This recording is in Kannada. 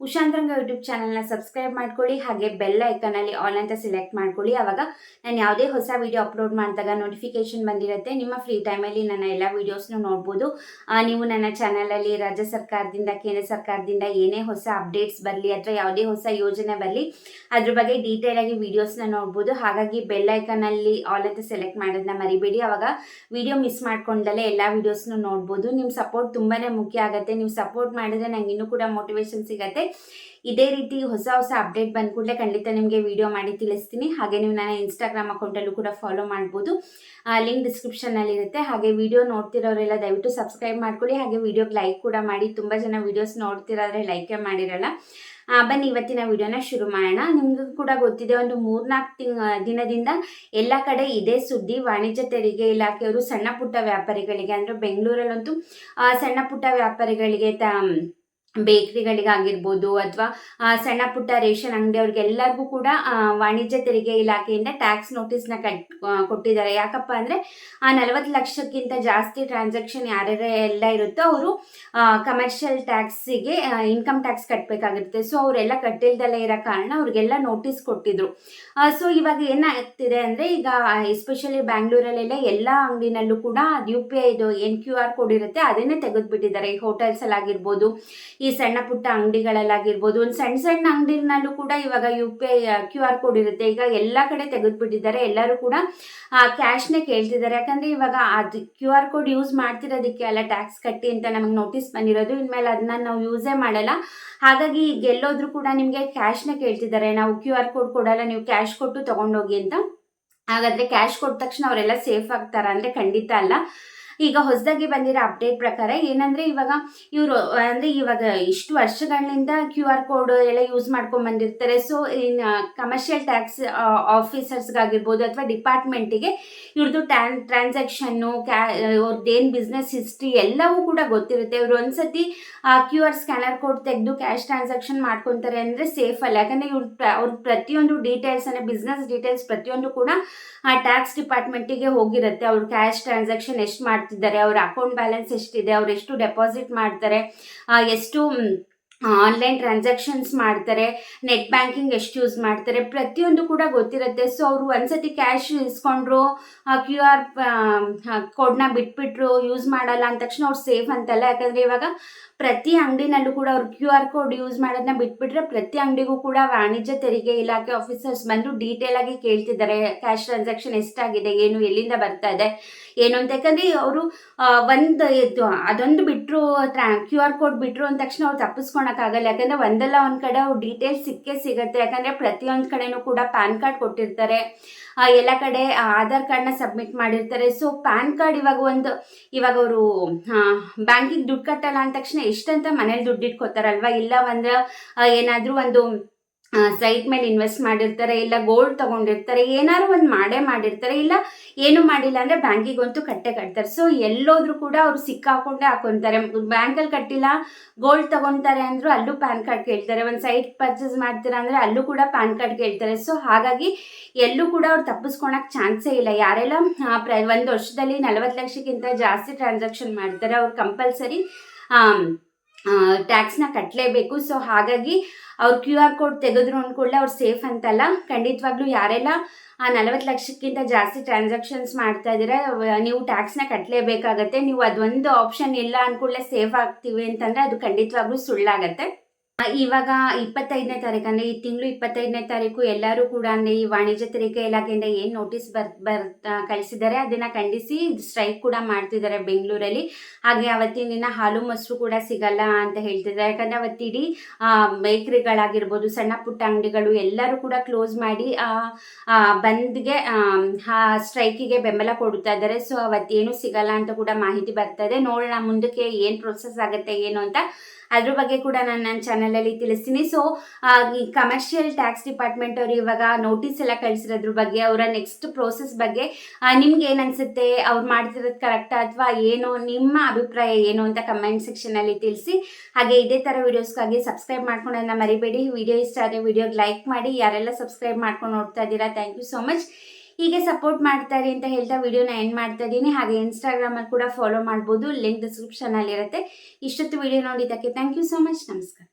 ಉಷಾ ಅಂತರಂಗ ಯೂಟ್ಯೂಬ್ ಚಾನಲ್ನ ಸಬ್ಸ್ಕ್ರೈಬ್ ಮಾಡ್ಕೊಳ್ಳಿ ಹಾಗೆ ಬೆಲ್ ಐಕನಲ್ಲಿ ಆಲ್ ಅಂತ ಸೆಲೆಕ್ಟ್ ಮಾಡ್ಕೊಳ್ಳಿ. ಆವಾಗ ನಾನು ಯಾವುದೇ ಹೊಸ ವಿಡಿಯೋ ಅಪ್ಲೋಡ್ ಮಾಡಿದಾಗ ನೋಟಿಫಿಕೇಶನ್ ಬಂದಿರುತ್ತೆ. ನಿಮ್ಮ ಫ್ರೀ ಟೈಮಲ್ಲಿ ನನ್ನ ಎಲ್ಲ ವೀಡಿಯೋಸ್ನು ನೋಡ್ಬೋದು. ನೀವು ನನ್ನ ಚಾನಲಲ್ಲಿ ರಾಜ್ಯ ಸರ್ಕಾರದಿಂದ, ಕೇಂದ್ರ ಸರ್ಕಾರದಿಂದ ಏನೇ ಹೊಸ ಅಪ್ಡೇಟ್ಸ್ ಬರಲಿ ಅಥವಾ ಯಾವುದೇ ಹೊಸ ಯೋಜನೆ ಬರಲಿ, ಅದ್ರ ಬಗ್ಗೆ ಡೀಟೇಲ್ ಆಗಿ ವೀಡಿಯೋಸ್ನ ನೋಡ್ಬೋದು. ಹಾಗಾಗಿ ಬೆಲ್ ಐಕನಲ್ಲಿ ಆಲ್ ಅಂತ ಸೆಲೆಕ್ಟ್ ಮಾಡೋದನ್ನ ಮರಿಬೇಡಿ. ಅವಾಗ ವಿಡಿಯೋ ಮಿಸ್ ಮಾಡ್ಕೊಂಡಲ್ಲೇ ಎಲ್ಲ ವೀಡಿಯೋಸ್ನು ನೋಡ್ಬೋದು. ನಿಮ್ಮ ಸಪೋರ್ಟ್ ತುಂಬಾ ಮುಖ್ಯ ಆಗುತ್ತೆ. ನೀವು ಸಪೋರ್ಟ್ ಮಾಡಿದ್ರೆ ನಂಗೆ ಇನ್ನೂ ಕೂಡ ಮೋಟಿವೇಶನ್ ಸಿಗುತ್ತೆ. ಇದೇ ರೀತಿ ಹೊಸ ಹೊಸ ಅಪ್ಡೇಟ್ ಬಂದ ಕೂಡಲೇ ಖಂಡಿತ ನಿಮಗೆ ವಿಡಿಯೋ ಮಾಡಿ ತಿಳಿಸ್ತೀನಿ. ಹಾಗೆ ನೀವು ನನ್ನ ಇನ್ಸ್ಟಾಗ್ರಾಮ್ ಅಕೌಂಟಲ್ಲೂ ಕೂಡ ಫಾಲೋ ಮಾಡ್ಬೋದು. ಲಿಂಕ್ ಡಿಸ್ಕ್ರಿಪ್ಷನಲ್ಲಿರುತ್ತೆ ಹಾಗೆ ವಿಡಿಯೋ ನೋಡ್ತಿರೋರೆಲ್ಲ ದಯವಿಟ್ಟು ಸಬ್ಸ್ಕ್ರೈಬ್ ಮಾಡ್ಕೊಳ್ಳಿ. ಹಾಗೆ ವಿಡಿಯೋಗೆ ಲೈಕ್ ಕೂಡ ಮಾಡಿ. ತುಂಬ ಜನ ವಿಡಿಯೋಸ್ ನೋಡ್ತಿರೋದ್ರೆ ಲೈಕೇ ಮಾಡಿರಲ್ಲ. ಬನ್ನಿ, ಇವತ್ತಿನ ವಿಡಿಯೋನ ಶುರು ಮಾಡೋಣ. ನಿಮಗೂ ಕೂಡ ಗೊತ್ತಿದೆ, ಒಂದು ಮೂರ್ನಾಲ್ಕು ತಿಂಗ್ ದಿನದಿಂದ ಎಲ್ಲ ಕಡೆ ಇದೇ ಸುದ್ದಿ. ವಾಣಿಜ್ಯ ತೆರಿಗೆ ಇಲಾಖೆಯವರು ಸಣ್ಣ ಪುಟ್ಟ ವ್ಯಾಪಾರಿಗಳಿಗೆ, ಅಂದರೆ ಬೆಂಗಳೂರಲ್ಲಂತೂ ಸಣ್ಣ ಪುಟ್ಟ ವ್ಯಾಪಾರಿಗಳಿಗೆ ತ ಬೇಕ್ರಿಗಳಿಗಾಗಿರ್ಬೋದು ಅಥವಾ ಸಣ್ಣ ಪುಟ್ಟ ರೇಷನ್ ಅಂಗಡಿಯವ್ರಿಗೆಲ್ಲರಿಗೂ ಕೂಡ ವಾಣಿಜ್ಯ ತೆರಿಗೆ ಇಲಾಖೆಯಿಂದ ಟ್ಯಾಕ್ಸ್ ನೋಟಿಸ್ನ ಕಟ್ ಕೊಟ್ಟಿದ್ದಾರೆ. ಯಾಕಪ್ಪ ಅಂದರೆ, ಆ ನಲವತ್ತು ಲಕ್ಷಕ್ಕಿಂತ ಜಾಸ್ತಿ ಟ್ರಾನ್ಸಾಕ್ಷನ್ ಯಾರ್ಯಾರೆಲ್ಲ ಇರುತ್ತೋ ಅವರು ಕಮರ್ಷಿಯಲ್ ಟ್ಯಾಕ್ಸಿಗೆ ಇನ್ಕಮ್ ಟ್ಯಾಕ್ಸ್ ಕಟ್ಟಬೇಕಾಗಿರುತ್ತೆ ಸೊ ಅವರೆಲ್ಲ ಕಟ್ಟಿಲ್ದಲ್ಲೇ ಇರೋ ಕಾರಣ ಅವ್ರಿಗೆಲ್ಲ ನೋಟಿಸ್ ಕೊಟ್ಟಿದ್ರು. ಸೊ ಇವಾಗ ಏನಾಗ್ತಿದೆ ಅಂದರೆ, ಈಗ ಎಸ್ಪೆಷಲಿ ಬ್ಯಾಂಗ್ಳೂರಲ್ಲೆಲ್ಲ ಎಲ್ಲ ಅಂಗಡಿನಲ್ಲೂ ಕೂಡ ಯು ಪಿ ಐದು ಎನ್ ಕ್ಯೂ ಆರ್ ಕೋಡ್ ಇರುತ್ತೆ. ಅದನ್ನೇ ತೆಗೆದುಬಿಟ್ಟಿದ್ದಾರೆ. ಈ ಹೋಟೆಲ್ಸಲ್ಲಾಗಿರ್ಬೋದು ಈ ಸಣ್ಣ ಪುಟ್ಟ ಅಂಗಡಿಗಳಲ್ಲಾಗಿರ್ಬೋದು, ಒಂದು ಸಣ್ಣ ಸಣ್ಣ ಅಂಗಡಿನಲ್ಲೂ ಕೂಡ ಇವಾಗ U P I Q R code ಇರುತ್ತೆ. ಈಗ ಎಲ್ಲ ಕಡೆ ತೆಗೆದುಬಿಟ್ಟಿದ್ದಾರೆ. ಎಲ್ಲರೂ ಕೂಡ ಕ್ಯಾಶ್ನೇ ಕೇಳ್ತಿದ್ದಾರೆ. ಯಾಕಂದರೆ ಇವಾಗ ಅದು ಕ್ಯೂ ಆರ್ ಕೋಡ್ ಯೂಸ್ ಮಾಡ್ತಿರೋದಕ್ಕೆ ಅಲ್ಲ ಟ್ಯಾಕ್ಸ್ ಕಟ್ಟಿ ಅಂತ ನಮಗೆ ನೋಟಿಸ್ ಬಂದಿರೋದು. ಇನ್ಮೇಲೆ ಅದನ್ನ ನಾವು ಯೂಸೇ ಮಾಡಲ್ಲ. ಹಾಗಾಗಿ ಈಗ ಎಲ್ಲೋದ್ರೂ ಕೂಡ ನಿಮಗೆ ಕ್ಯಾಶ್ನೇ ಕೇಳ್ತಿದ್ದಾರೆ. ನಾವು ಕ್ಯೂ ಆರ್ ಕೋಡ್ ಕೊಡಲ್ಲ, ನೀವು ಕ್ಯಾಶ್ ಕೊಟ್ಟು ತೊಗೊಂಡೋಗಿ ಅಂತ. ಹಾಗಾದರೆ ಕ್ಯಾಶ್ ಕೊಟ್ಟ ತಕ್ಷಣ ಅವರೆಲ್ಲ ಸೇಫ್ ಆಗ್ತಾರ? ಅಂದರೆ ಖಂಡಿತ ಅಲ್ಲ. ಈಗ ಹೊಸದಾಗಿ ಬಂದಿರೋ ಅಪ್ಡೇಟ್ ಪ್ರಕಾರ ಏನಂದರೆ ಇವಾಗ ಇವರು, ಅಂದರೆ ಇವಾಗ ಇಷ್ಟು ವರ್ಷಗಳಿಂದ ಕ್ಯೂ ಆರ್ ಕೋಡ್ ಎಲ್ಲ ಯೂಸ್ ಮಾಡ್ಕೊಂಡು ಬಂದಿರ್ತಾರೆ. ಸೊ ಇನ್ ಕಮರ್ಷಿಯಲ್ ಟ್ಯಾಕ್ಸ್ ಆಫೀಸರ್ಸ್ಗಾಗಿರ್ಬೋದು ಅಥವಾ ಡಿಪಾರ್ಟ್ಮೆಂಟಿಗೆ ಇವ್ರದ್ದು ಟ್ಯಾನ್ ಟ್ರಾನ್ಸಾಕ್ಷನ್ನು ಕ್ಯಾ ಅವ್ರದ್ದು ಏನು ಬಿಸ್ನೆಸ್ ಹಿಸ್ಟ್ರಿ ಎಲ್ಲವೂ ಕೂಡ ಗೊತ್ತಿರುತ್ತೆ. ಇವ್ರು ಒಂದ್ಸತಿ ಕ್ಯೂ ಆರ್ ಸ್ಕ್ಯಾನರ್ ಕೋಡ್ ತೆಗೆದು ಕ್ಯಾಶ್ ಟ್ರಾನ್ಸಾಕ್ಷನ್ ಮಾಡ್ಕೊತಾರೆ ಅಂದರೆ ಸೇಫ್ ಅಲ್ಲ. ಯಾಕಂದರೆ ಇವ್ರ, ಅವ್ರ ಪ್ರತಿಯೊಂದು ಡೀಟೇಲ್ಸ್ ಅಂದರೆ ಬಿಸ್ನೆಸ್ ಡೀಟೇಲ್ಸ್ ಪ್ರತಿಯೊಂದು ಕೂಡ, ಆ ಟ್ಯಾಕ್ಸ್ ಡಿಪಾರ್ಟ್ಮೆಂಟಿಗೆ ಹೋಗಿರುತ್ತೆ. ಅವ್ರು ಕ್ಯಾಶ್ ಟ್ರಾನ್ಸಾಕ್ಷನ್ ಎಷ್ಟು ಮಾಡ್ತಿದ್ದಾರೆ ಅವ್ರ ಅಕೌಂಟ್ ಬ್ಯಾಲೆನ್ಸ್ ಎಷ್ಟಿದೆ ಅವ್ರು ಎಷ್ಟು ಡೆಪಾಸಿಟ್ ಮಾಡ್ತಾರೆ ಎಷ್ಟು ಆನ್ಲೈನ್ ಟ್ರಾನ್ಸಾಕ್ಷನ್ಸ್ ಮಾಡ್ತಾರೆ ನೆಟ್ ಬ್ಯಾಂಕಿಂಗ್ ಎಷ್ಟು ಯೂಸ್ ಮಾಡ್ತಾರೆ, ಪ್ರತಿಯೊಂದು ಕೂಡ ಗೊತ್ತಿರುತ್ತೆ. ಸೊ ಅವರು ಒಂದ್ಸತಿ ಕ್ಯಾಶ್ ಇಸ್ಕೊಂಡ್ರು ಕ್ಯೂ ಆರ್ ಕೋಡ್ನ ಬಿಟ್ಬಿಟ್ರು ಯೂಸ್ ಮಾಡಲ್ಲ ಅಂದ ತಕ್ಷಣ ಅವ್ರು ಸೇಫ್ ಅಂತಲ್ಲ. ಯಾಕಂದರೆ ಇವಾಗ ಪ್ರತಿ ಅಂಗಡಿನಲ್ಲೂ ಕೂಡ ಅವ್ರು ಕ್ಯೂ ಆರ್ ಕೋಡ್ ಯೂಸ್ ಮಾಡೋದನ್ನ ಬಿಟ್ಬಿಟ್ರೆ ಪ್ರತಿ ಅಂಗಡಿಗೂ ಕೂಡ ವಾಣಿಜ್ಯ ತೆರಿಗೆ ಇಲಾಖೆ ಆಫೀಸರ್ಸ್ ಬಂದು ಡೀಟೇಲ್ ಆಗಿ ಕೇಳ್ತಿದ್ದಾರೆ ಕ್ಯಾಶ್ ಟ್ರಾನ್ಸಾಕ್ಷನ್ ಎಷ್ಟಾಗಿದೆ, ಏನು, ಎಲ್ಲಿಂದ ಬರ್ತಾ ಇದೆ, ಏನು ಅಂತ. ಯಾಕಂದರೆ ಅವರು ಒಂದು ಅದೊಂದು ಬಿಟ್ಟರು ಟ್ರಾ ಕ್ಯೂ ಆರ್ ಕೋಡ್ ಬಿಟ್ಟರು ಅಂದ ತಕ್ಷಣ ಅವ್ರು ತಪ್ಪಿಸ್ಕೊಳಕ್ಕಾಗಲ್ಲ ಯಾಕಂದರೆ ಒಂದಲ್ಲ ಒಂದು ಕಡೆ ಅವ್ರು ಡೀಟೇಲ್ಸ್ ಸಿಕ್ಕೇ ಸಿಗುತ್ತೆ. ಯಾಕಂದರೆ ಪ್ರತಿಯೊಂದು ಕಡೆನೂ ಕೂಡ ಪ್ಯಾನ್ ಕಾರ್ಡ್ ಕೊಟ್ಟಿರ್ತಾರೆ. ಎಲ್ಲ ಕಡೆ ಆಧಾರ್ ಕಾರ್ಡ್ನ ಸಬ್ಮಿಟ್ ಮಾಡಿರ್ತಾರೆ. ಸೊ ಪ್ಯಾನ್ ಕಾರ್ಡ್ ಇವಾಗ ಒಂದು, ಇವಾಗ ಅವರು ಬ್ಯಾಂಕಿಗೆ ದುಡ್ಡು ಕಟ್ಟಲ್ಲ ಅಂದ ತಕ್ಷಣ ಎಷ್ಟಂತ ಮನೇಲಿ ದುಡ್ಡು ಇಟ್ಕೋತಾರಲ್ವ? ಇಲ್ಲ ಅಂದ್ರೆ ಏನಾದರೂ ಒಂದು ಸೈಟ್ ಮೇಲೆ ಇನ್ವೆಸ್ಟ್ ಮಾಡಿರ್ತಾರೆ, ಇಲ್ಲ ಗೋಲ್ಡ್ ತಗೊಂಡಿರ್ತಾರೆ, ಏನಾದ್ರು ಒಂದು ಮಾಡೇ ಮಾಡಿರ್ತಾರೆ, ಇಲ್ಲ ಏನು ಮಾಡಿಲ್ಲ ಅಂದರೆ ಬ್ಯಾಂಕಿಗಂತೂ ಕಟ್ಟೆ ಕಟ್ತಾರೆ. ಸೊ ಎಲ್ಲೋದ್ರೂ ಕೂಡ ಅವ್ರು ಸಿಕ್ಕಾಕೊಂಡೇ ಹಾಕೊತಾರೆ. ಬ್ಯಾಂಕಲ್ಲಿ ಕಟ್ಟಿಲ್ಲ ಗೋಲ್ಡ್ ತಗೊತಾರೆ ಅಂದರೂ ಅಲ್ಲೂ ಪ್ಯಾನ್ ಕಾರ್ಡ್ ಕೇಳ್ತಾರೆ. ಒಂದು ಸೈಟ್ ಪರ್ಚೇಸ್ ಮಾಡ್ತೀರಾ ಅಂದರೆ ಅಲ್ಲೂ ಕೂಡ ಪ್ಯಾನ್ ಕಾರ್ಡ್ ಕೇಳ್ತಾರೆ. ಸೊ ಹಾಗಾಗಿ ಎಲ್ಲೂ ಕೂಡ ಅವ್ರು ತಪ್ಪಿಸ್ಕೊಳಕ್ಕೆ ಚಾನ್ಸೇ ಇಲ್ಲ. ಯಾರೆಲ್ಲ ಪ್ರ, ಒಂದು ವರ್ಷದಲ್ಲಿ ನಲವತ್ತು ಲಕ್ಷಕ್ಕಿಂತ ಜಾಸ್ತಿ ಟ್ರಾನ್ಸಾಕ್ಷನ್ ಮಾಡ್ತಾರೆ, ಅವ್ರು ಕಂಪಲ್ಸರಿ ಟ್ಯಾಕ್ಸ್ನ ಕಟ್ಟಲೇಬೇಕು ಸೊ ಹಾಗಾಗಿ ಅವ್ರು ಕ್ಯೂ ಆರ್ ಕೋಡ್ ತೆಗೆದ್ರು ಅಂದ್ಕೊಳ್ಳೆ ಅವ್ರು ಸೇಫ್ ಅಂತಲ್ಲ. ಖಂಡಿತವಾಗ್ಲೂ ಯಾರೆಲ್ಲ ಆ ನಲವತ್ತು ಲಕ್ಷಕ್ಕಿಂತ ಜಾಸ್ತಿ ಟ್ರಾನ್ಸಾಕ್ಷನ್ಸ್ ಮಾಡ್ತಾ ಇದ್ದೀರಾ ನೀವು ಟ್ಯಾಕ್ಸ್ನ ಕಟ್ಟಲೇಬೇಕಾಗತ್ತೆ ನೀವು ಅದೊಂದು ಆಪ್ಷನ್ ಇಲ್ಲ ಅಂದ್ಕೊಳ್ಳೆ ಸೇಫ್ ಆಗ್ತೀವಿ ಅಂತಂದರೆ ಅದು ಖಂಡಿತವಾಗ್ಲೂ ಸುಳ್ಳಾಗತ್ತೆ. ಇವಾಗ ಇಪ್ಪತ್ತೈದನೇ ತಾರೀಕು, ಅಂದರೆ ಈ ತಿಂಗಳು ಇಪ್ಪತ್ತೈದನೇ ತಾರೀಕು ಎಲ್ಲರೂ ಕೂಡ ಅಂದರೆ ಈ ವಾಣಿಜ್ಯ ತೆರಿಗೆ ಇಲಾಖೆಯಿಂದ ಏನು ನೋಟಿಸ್ ಬರ್ ಬರ್ ಕಳಿಸಿದ್ದಾರೆ ಅದನ್ನು ಖಂಡಿಸಿ ಸ್ಟ್ರೈಕ್ ಕೂಡ ಮಾಡ್ತಿದ್ದಾರೆ ಬೆಂಗಳೂರಲ್ಲಿ. ಹಾಗೆ ಅವತ್ತಿನ ದಿನ ಹಾಲು ಮೊಸರು ಕೂಡ ಸಿಗಲ್ಲ ಅಂತ ಹೇಳ್ತಿದ್ದಾರೆ ಯಾಕಂದರೆ ಅವತ್ತಿಡೀ ಬೇಕ್ರಿಗಳಾಗಿರ್ಬೋದು ಸಣ್ಣ ಪುಟ್ಟ ಅಂಗಡಿಗಳು ಎಲ್ಲರೂ ಕೂಡ ಕ್ಲೋಸ್ ಮಾಡಿ ಬಂದ್ಗೆ ಸ್ಟ್ರೈಕಿಗೆ ಬೆಂಬಲ ಕೊಡ್ತಾ ಇದ್ದಾರೆ. ಸೊ ಅವತ್ತೇನು ಸಿಗಲ್ಲ ಅಂತ ಕೂಡ ಮಾಹಿತಿ ಬರ್ತಾ ಇದೆ. ನೋಡೋಣ ಮುಂದಕ್ಕೆ ಏನು ಪ್ರೊಸೆಸ್ ಆಗುತ್ತೆ, ಏನು ಅಂತ ಅದ್ರ ಬಗ್ಗೆ ಕೂಡ ನಾನು ನನ್ನ ಚಾನಲಲ್ಲಿ ತಿಳಿಸ್ತೀನಿ. ಸೊ ಈ ಕಮರ್ಷಿಯಲ್ ಟ್ಯಾಕ್ಸ್ ಡಿಪಾರ್ಟ್ಮೆಂಟ್ ಅವರು ಇವಾಗ ನೋಟಿಸ್ ಎಲ್ಲ ಕಳಿಸಿರೋದ್ರ ಬಗ್ಗೆ, ಅವರ ನೆಕ್ಸ್ಟ್ ಪ್ರೋಸೆಸ್ ಬಗ್ಗೆ ನಿಮ್ಗೆ ಏನನ್ಸುತ್ತೆ ಅವ್ರು ಮಾಡ್ತಿರೋದು ಕರೆಕ್ಟ್ ಅಥವಾ ಏನು? ನಿಮ್ಮ ಅಭಿಪ್ರಾಯ ಏನು ಅಂತ ಕಮೆಂಟ್ ಸೆಕ್ಷನಲ್ಲಿ ತಿಳಿಸಿ. ಹಾಗೆ ಇದೇ ಥರ ವೀಡಿಯೋಸ್ಗಾಗಿ ಸಬ್ಸ್ಕ್ರೈಬ್ ಮಾಡ್ಕೊಳ್ಳೋದನ್ನ ಮರಿಬೇಡಿ. ವಿಡಿಯೋ ಇಷ್ಟ ಆದರೆ ವಿಡಿಯೋಗೆ ಲೈಕ್ ಮಾಡಿ. ಯಾರೆಲ್ಲ ಸಬ್ಸ್ಕ್ರೈಬ್ ಮಾಡ್ಕೊಂಡು ನೋಡ್ತಾ ಇದ್ದೀರಾ ಥ್ಯಾಂಕ್ ಯು ಸೋ ಮಚ್ ಹೀಗೆ ಸಪೋರ್ಟ್ ಮಾಡ್ತಾರೆ ಅಂತ ಹೇಳ್ತಾ ವಿಡಿಯೋನ ಎಂಡ್ ಮಾಡ್ತಾ ಇದ್ದೀನಿ. ಹಾಗೆ ಇನ್ಸ್ಟಾಗ್ರಾಮಲ್ಲಿ ಕೂಡ ಫಾಲೋ ಮಾಡ್ಬೋದು. ಲಿಂಕ್ ಇರುತ್ತೆ. ಇಷ್ಟೊತ್ತು ವಿಡಿಯೋ ನೋಡಿದ್ದಕ್ಕೆ ಥ್ಯಾಂಕ್ ಯು ಸೊ ಮಚ್ ನಮಸ್ಕಾರ.